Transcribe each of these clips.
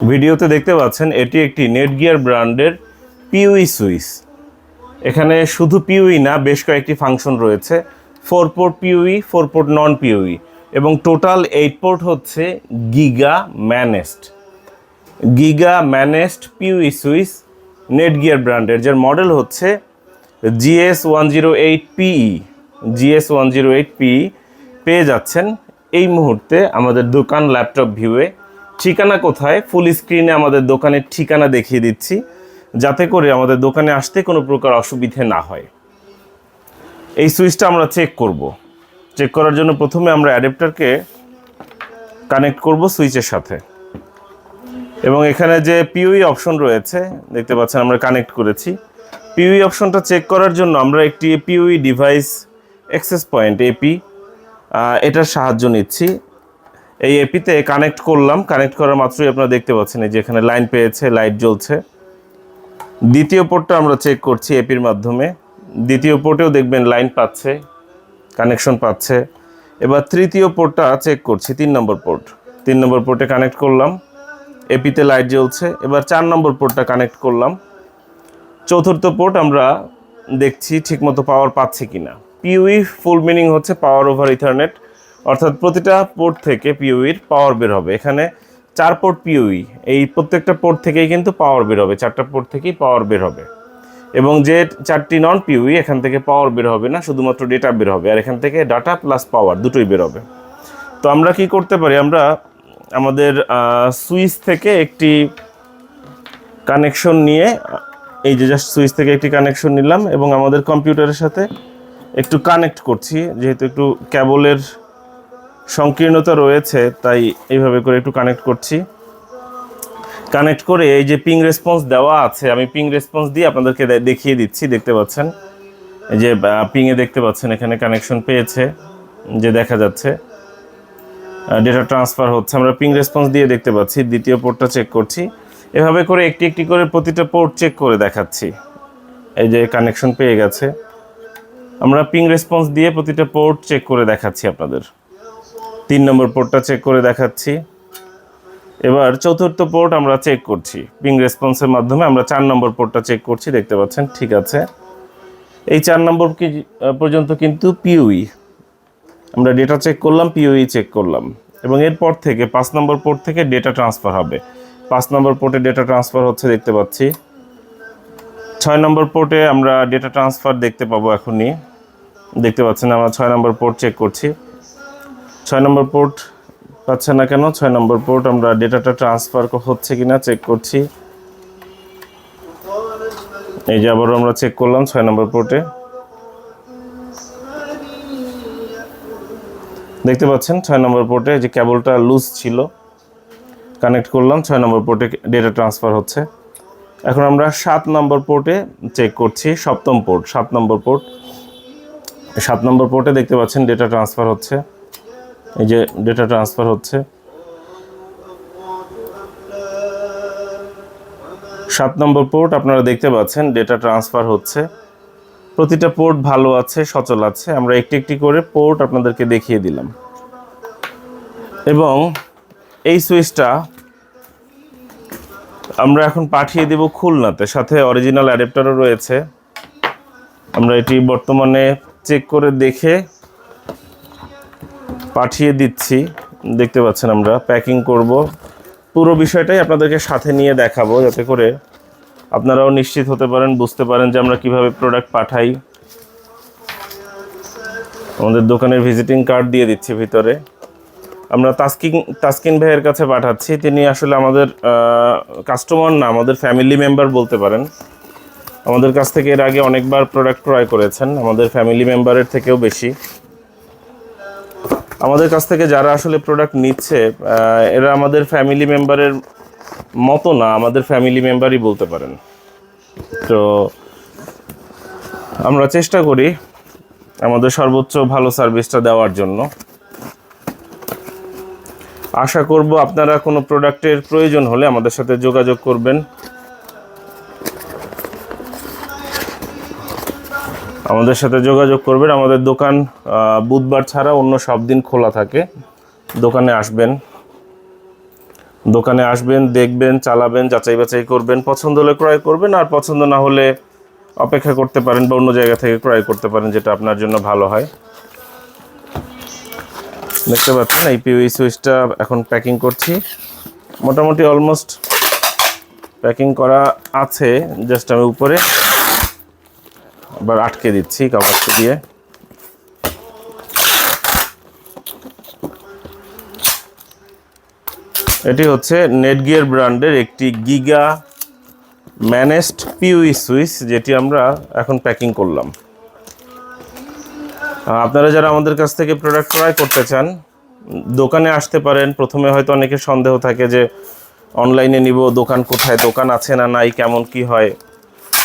ভিডিওতে দেখতে পাচ্ছেন এটি একটি নেটগিয়ার ব্র্যান্ডের পিউই সুইচ। এখানে শুধু পিউই না, বেশ কয়েকটি ফাংশন রয়েছে। Four port PoE, four port non PoE এবং টোটাল এইট পোর্ট হচ্ছে giga managed giga managed PoE switch Netgear ব্র্যান্ডের, যার মডেল হচ্ছে GS one zero eight PE. GS one zero eight PE পেয়ে যাচ্ছেন এই মুহূর্তে আমাদের দোকান, ল্যাপটপ ভিউয়ে। ঠিকানা কোথায়? ফুল স্ক্রিনে আমাদের দোকানের ঠিকানা দেখিয়ে দিচ্ছি, যাতে করে আমাদের দোকানে আসতে কোনো প্রকার অসুবিধে না হয়। এই সুইচটা আমরা চেক করব। চেক করার জন্য প্রথমে আমরা অ্যাডাপ্টারকে কানেক্ট করব সুইচের সাথে। এবং এখানে যে পিউই অপশন রয়েছে, দেখতে পাচ্ছেন আমরা কানেক্ট করেছি। পিউই অপশনটা চেক করার জন্য আমরা একটি PoE device access point AP এটার সাহায্য নিচ্ছি। এই এপিতে কানেক্ট করলাম কানেক্ট করার মাত্রই আপনারা দেখতে পাচ্ছেন এই যে এখানে লাইন পেয়েছে লাইট জ্বলছে। দ্বিতীয় পোর্টটা আমরা চেক করছি এপির মাধ্যমে। দ্বিতীয় পোর্টেও দেখবেন লাইন পাচ্ছে কানেকশন পাচ্ছে। এবার তৃতীয় পোর্টটা চেক করছি, তিন নম্বর পোর্ট তিন নম্বর পোর্টে কানেক্ট করলাম এপিতে লাইট জ্বলছে। এবার চার নম্বর পোর্টটা কানেক্ট করলাম। চতুর্থ পোর্ট আমরা দেখছি ঠিকমতো পাওয়ার পাচ্ছে কিনা। পিউই ফুল মিনিং হচ্ছে পাওয়ার ওভার ইথারনেট অর্থাৎ প্রতিটা পোর্ট থেকে পিউইর পাওয়ার বের হবে। এখানে চার পোর্ট পিওই এই প্রত্যেকটা পোর্ট থেকেই কিন্তু পাওয়ার বের হবে, চারটা পোর্ট থেকেই পাওয়ার বের হবে। এবং যে চারটি নন পিউই এখান থেকে পাওয়ার বের হবে না, শুধুমাত্র ডেটা বের হবে, আর এখান থেকে ডাটা প্লাস পাওয়ার দুটোই বের হবে। তো আমরা কি করতে পারি? আমরা আমাদের সুইচ থেকে একটি কানেকশন নিয়ে, এই যে জাস্ট সুইচ থেকে একটি কানেকশন নিলাম এবং আমাদের কম্পিউটারের সাথে একটু কানেক্ট করছি, যেহেতু একটু ক্যাবলের সংকীর্ণতা রয়েছে, তাই এইভাবে করে একটু কানেক্ট করছি। কানেক্ট করে এই যে পিং রেসপন্স দেওয়া আছে, আমি পিং রেসপন্স দিয়ে আপনাদেরকে দেখিয়ে দিচ্ছি, দেখতে পাচ্ছেন? এই যে পিংয়ে দেখতে পাচ্ছেন, এখানে কানেকশন পেয়েছে, যে দেখা যাচ্ছে। ডেটা ট্রান্সফার হচ্ছে, আমরা পিং রেসপন্স দিয়ে দেখতে পাচ্ছি, দ্বিতীয় পোর্টটা চেক করছি। এভাবে করে একটি একটি করে প্রতিটা পোর্ট চেক করে দেখাচ্ছি। এই যে কানেকশন পেয়ে গেছে। আমরা পিং রেসপন্স দিয়ে প্রতিটা পোর্ট চেক করে দেখাচ্ছি আপনাদের। তিন নম্বর পোর্টটা চেক করে দেখাচ্ছি। এবার চতুর্থ পোর্ট আমরা চেক করছি। পিং রেসপন্সের মাধ্যমে আমরা চার নম্বর পোর্টটা চেক করছি, দেখতে পাচ্ছেন, ঠিক আছে। এই চার নম্বর কি পর্যন্ত কিন্তু পিউই আমরা ডেটা চেক করলাম পিওই চেক করলাম। এবং এরপর থেকে পাঁচ নম্বর পোর্ট থেকে ডেটা ট্রান্সফার হবে। পাঁচ নম্বর পোর্টে ডেটা ট্রান্সফার হচ্ছে, দেখতে পাচ্ছি। ছয় নম্বর পোর্টে আমরা ডেটা ট্রান্সফার দেখতে পাবো এখনই। দেখতে পাচ্ছেন, আমরা ছয় নম্বর পোর্ট চেক করছি। ছয় নম্বর পোর্ট পাচ্ছে না কেন? ছয় নম্বর পোর্ট আমরা ডেটাটা ট্রান্সফার হচ্ছে কিনা চেক করছি। এই যে আবারও আমরা চেক করলাম ছয় নম্বর পোর্টে দেখতে পাচ্ছেন, ছয় নম্বর পোর্টে যে কেবলটা লুজ ছিল কানেক্ট করলাম, ছয় নম্বর পোর্টে ডেটা ট্রান্সফার হচ্ছে। এখন আমরা সাত নম্বর পোর্টে চেক করছি, সপ্তম পোর্ট সাত নম্বর পোর্ট সাত নম্বর পোর্টে দেখতে পাচ্ছেন ডেটা ট্রান্সফার হচ্ছে। এই যে ডেটা ট্রান্সফার হচ্ছে। সাত নম্বর পোর্ট আপনারা দেখতে পাচ্ছেন ডেটা ট্রান্সফার হচ্ছে। প্রতিটা পোর্ট ভালো আছে, সচল আছে। আমরা একটি একটি করে পোর্ট আপনাদেরকে দেখিয়ে দিলাম। এবং এই সুইচটা আমরা এখন পাঠিয়ে দেব খুলনাতে। সাথে অরিজিনাল অ্যাডাপ্টারও রয়েছে। আমরা এটি বর্তমানে চেক করে দেখে পাঠিয়ে দিচ্ছি। দেখতে পাচ্ছেন আমরা প্যাকিং করব। পুরো বিষয়টাই আপনাদেরকে সাথে নিয়ে দেখাবো, যাতে করে আপনারাও নিশ্চিত হতে পারেন, বুঝতে পারেন যে আমরা কীভাবে প্রোডাক্ট পাঠাই। আমাদের দোকানের ভিজিটিং কার্ড দিয়ে দিচ্ছি ভিতরে। আমরা তাস্কিন তাস্কিন ভাইয়ের কাছে পাঠাচ্ছি। তিনি আসলে আমাদের কাস্টমার না, আমাদের ফ্যামিলি মেম্বার বলতে পারেন। আমাদের কাছ থেকে এর আগে অনেকবার প্রোডাক্ট ক্রয় করেছেন। আমাদের ফ্যামিলি মেম্বারের থেকেও বেশি। আমাদের কাছ থেকে যারা আসলে প্রোডাক্ট নিচ্ছে এরা আমাদের ফ্যামিলি মেম্বারের মতো না, আমাদের ফ্যামিলি মেম্বারই বলতে পারেন। তো আমরা চেষ্টা করি আমাদের সর্বোচ্চ ভালো সার্ভিসটা দেওয়ার জন্য। আশা করব আপনারা কোনো প্রোডাক্টের প্রয়োজন হলে আমাদের সাথে যোগাযোগ করবেন। আমাদের সাথে যোগাযোগ করবেন। আমাদের দোকান বুধবার ছাড়া অন্য সব দিন খোলা থাকে। দোকানে আসবেন। দোকানে আসবেন, দেখবেন, চালাবেন, যাচাই বাছাই করবেন। পছন্দ হলে ক্রয় করবেন, আর পছন্দ না হলে অপেক্ষা করতে পারেন বা অন্য জায়গা থেকে ক্রয় করতে পারেন, যেটা আপনার জন্য ভালো হয়। দেখতে পাচ্ছেন, এই পিউই সুইচটা এখন প্যাকিং করছি। মোটামুটি অলমোস্ট প্যাকিং করা আছে, জাস্ট আমি উপরে। আবার আটকে দিচ্ছি কাগজটা দিয়ে। এটি হচ্ছে নেটগিয়ার ব্র্যান্ডের একটি গিগা ম্যানেজড পিউই সুইচ যেটি আমরা এখন প্যাকিং করলাম। আপনারা যারা আমাদের কাছ থেকে প্রোডাক্ট ক্রয় করতে চান, দোকানে আসতে পারেন। প্রথমে হয়তো অনেকের সন্দেহ থাকে যে অনলাইনে নিব, দোকান কোথায়, দোকান আছে না নাই, কেমন কি হয়।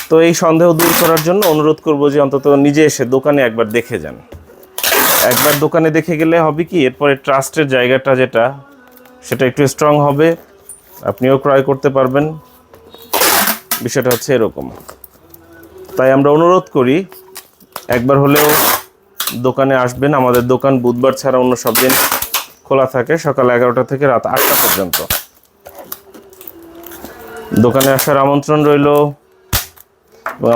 তো এই সন্দেহ দূর করার জন্য অনুরোধ করব যে অন্তত নিজে এসে দোকানে একবার দেখে যান। একবার দোকানে দেখে গেলে হবে কি, এরপরে ট্রাস্টের জায়গাটা যেটা, সেটা একটু স্ট্রং হবে, আপনিও ক্রয় করতে পারবেন। বিষয়টা হচ্ছে এরকম। তাই আমরা অনুরোধ করি, একবার হলেও দোকানে আসবেন। আমাদের দোকান বুধবার ছাড়া অন্য সব দিন খোলা থাকে, সকাল এগারোটা থেকে রাত আটটা পর্যন্ত। দোকানে আসার আমন্ত্রণ রইল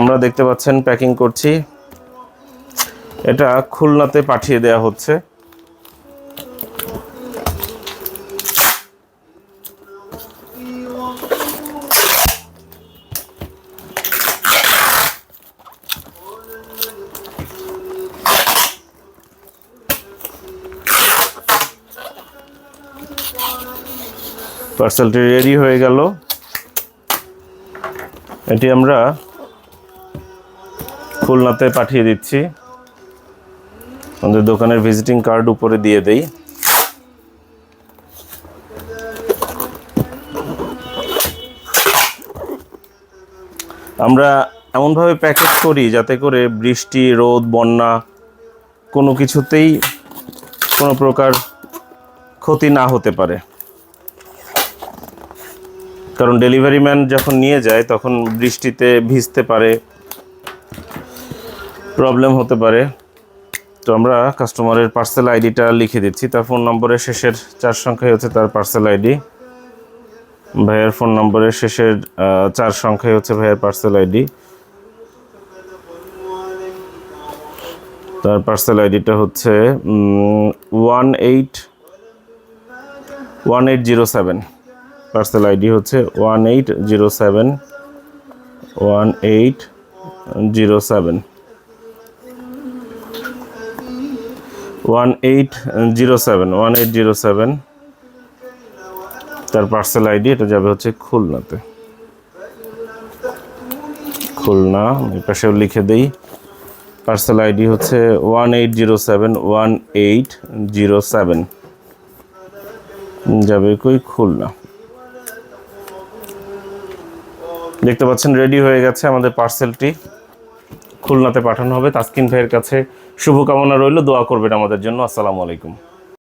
আমরা দেখতে পাচ্ছেন প্যাকিং করছি। এটা খুলনাতে পাঠিয়ে দেয়া হচ্ছে। পার্সেলটি রেডি হয়ে গেল। এটি আমরা খুলনাতে পাঠিয়ে দিচ্ছি। আমাদের দোকানের ভিজিটিং কার্ড উপরে দিয়ে দেই। আমরা এমনভাবে প্যাকেট করি যাতে করে বৃষ্টি, রোদ, বন্যা কোনো কিছুতেই কোনো প্রকার ক্ষতি না হতে পারে। কারণ ডেলিভারি ম্যান যখন নিয়ে যায়, তখন বৃষ্টিতে ভিজতে পারে প্রবলেম হতে পারে। তো আমরা কাস্টমারের পার্সেল আইডিটা লিখে দিচ্ছি। তার ফোন নম্বরের শেষের চার সংখ্যাই হচ্ছে তার পার্সেল আইডি। ভাইয়ের ফোন নম্বরের শেষের চার সংখ্যাই হচ্ছে ভাইয়ের পার্সেল আইডি। তার পার্সেল আইডিটা হচ্ছে one eight one eight zero seven. Parcel ID হচ্ছে one eight zero seven, one eight zero seven. One eight zero seven one eight zero seven তার পার্সেল আইডি এটা যাবে হচ্ছে খুলনাতে। খুলনা পাশেও লিখে দেই। পার্সেল আইডি হচ্ছে one eight zero seven one eight zero seven যাবে কই? খুলনা। দেখতে পাচ্ছেন রেডি হয়ে গেছে আমাদের পার্সেলটি খুলনাতে পাঠানো হবে। তাসকিন ভাইয়ের কাছে শুভকামনা রইল দোয়া করবেন আমাদের জন্য। আসসালামু আলাইকুম।